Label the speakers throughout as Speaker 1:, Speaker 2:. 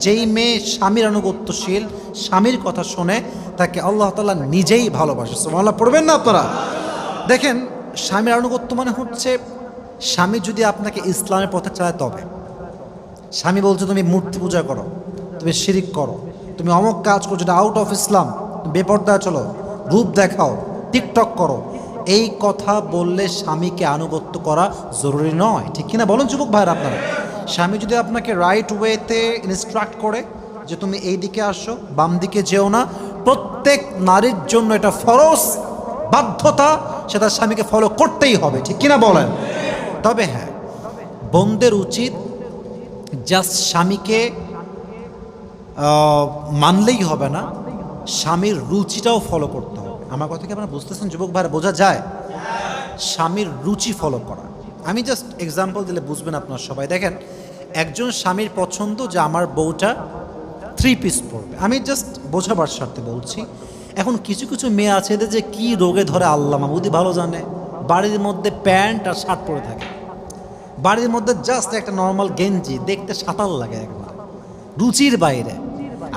Speaker 1: যেই মেয়ে স্বামীর আনুগত্যশীল, স্বামীর কথা শুনে তাকে আল্লাহ তালা নিজেই ভালোবাসে। সুবহানাল্লাহ, পড়বেন না আপনারা? দেখেন, স্বামীর আনুগত্য মানে হচ্ছে স্বামী যদি আপনাকে ইসলামের পথে চালায়, তবে। স্বামী বলছে, তুমি মূর্তি পূজা করো, তুমি শিরিক করো, তুমি অমক কাজ করছ, যেটা আউট অফ ইসলাম বেপর্দা চলো, রূপ দেখাও, টিকটক করো। এই কথা বললে স্বামীকে আনুগত্য করা জরুরি নয়। ঠিক কিনা? বলুন যুবক ভাইয়ের আপনারা। স্বামী যদি আপনাকে রাইট ওয়েতে ইনস্ট্রাক্ট করে যে তুমি এই দিকে আসো, বাম দিকে যেও না, প্রত্যেক নারীর জন্য এটা ফরজ বাধ্যতা, সেটা স্বামীকে ফলো করতেই হবে, ঠিক কিনা বলেন? তবে হ্যাঁ বোনদের উচিত জাস্ট স্বামীকে মানলেই হবে না, স্বামীর রুচিটাও ফলো করতে হবে। আমার কথা কি আপনারা বুঝতেছেন? যুবক ভাইরা, বোঝা যায়? স্বামীর রুচি ফলো করা। আমি জাস্ট এক্সাম্পল দিলে বুঝবেন আপনার সবাই। দেখেন, একজন স্বামীর পছন্দ যে আমার বউটা থ্রি পিস পড়বে আমি জাস্ট বোঝাবার স্বার্থে বলছি, এখন কিছু কিছু মেয়ে আছে এদের যে কী রোগে ধরে আল্লাহ মাবুদি ভালো জানে। বাড়ির মধ্যে প্যান্ট আর শার্ট পরে থাকে। বাড়ির মধ্যে জাস্ট একটা নর্মাল গেঞ্জি, দেখতে সাঁতার লাগে একবার। রুচির বাইরে।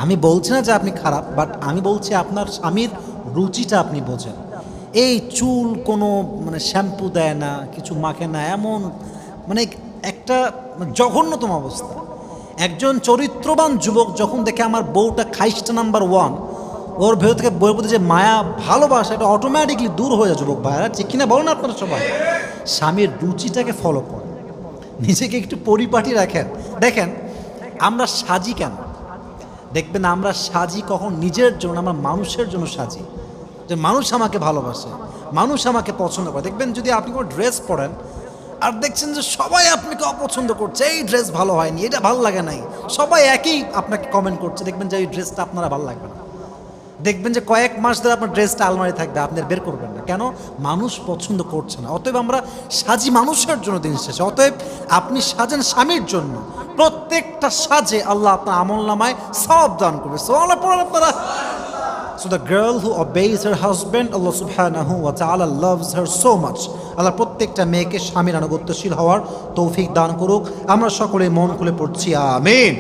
Speaker 1: আমি বলছি না যে আপনি খারাপ বাট আমি বলছি আপনার স্বামীর রুচিটা আপনি বোঝেন। এই চুল কোনো মানে শ্যাম্পু দেয় না, কিছু মাখে না, এমন মানে একটা জঘন্যতম অবস্থা। একজন চরিত্রবান যুবক যখন দেখে আমার বউটা খাইস্টা নাম্বার ওয়ান, ওর ভেতর থেকে বইয়ের প্রতি যে মায়া, ভালোবাসা, এটা অটোমেটিকলি দূর হয়ে যায় যুবক ভাইরা ঠিক কিনা বলেন আপনারা সবাই? স্বামীর রুচিটাকে ফলো করে। নিজেকে একটু পরিপাটি রাখেন। দেখেন, আমরা সাজি কেন? দেখবেন আমরা সাজি কখন নিজের জন্য, আমরা মানুষের জন্য সাজি। যে মানুষ আমাকে ভালোবাসে, মানুষ আমাকে পছন্দ করে। দেখবেন যদি আপনি কোনো ড্রেস পরেন, আর দেখছেন যে সবাই আপনাকে অপছন্দ করছে, এই ড্রেস ভালো হয়নি, এটা ভালো লাগে নাই, সবাই একই আপনাকে কমেন্ট করছে, দেখবেন যে এই ড্রেসটা আপনারা ভালো লাগবে না। দেখবেন যে কয়েক মাস ধরে আপনার ড্রেসটা আলমারি থাকবে, আপনি বের করবেন না। কেন? মানুষ পছন্দ করছে না। অতএব আমরা সাজি মানুষের জন্য দিন শেষে, অতএব আপনি সাজেন স্বামীর জন্য। প্রত্যেকটা সাজে আল্লাহ আপনার আমল নামায় সব দান করবে। সো আল্লাহ আপনারা। So the girl who obeys her husband, Allah subhanahu wa ta'ala loves her so much. আল্লাহ প্রত্যেকটা মেয়েকে স্বামীর আনুগত্যশীল হওয়ার তৌফিক দান করুক আমরা সকলে মন খুলে পড়ছি আমিন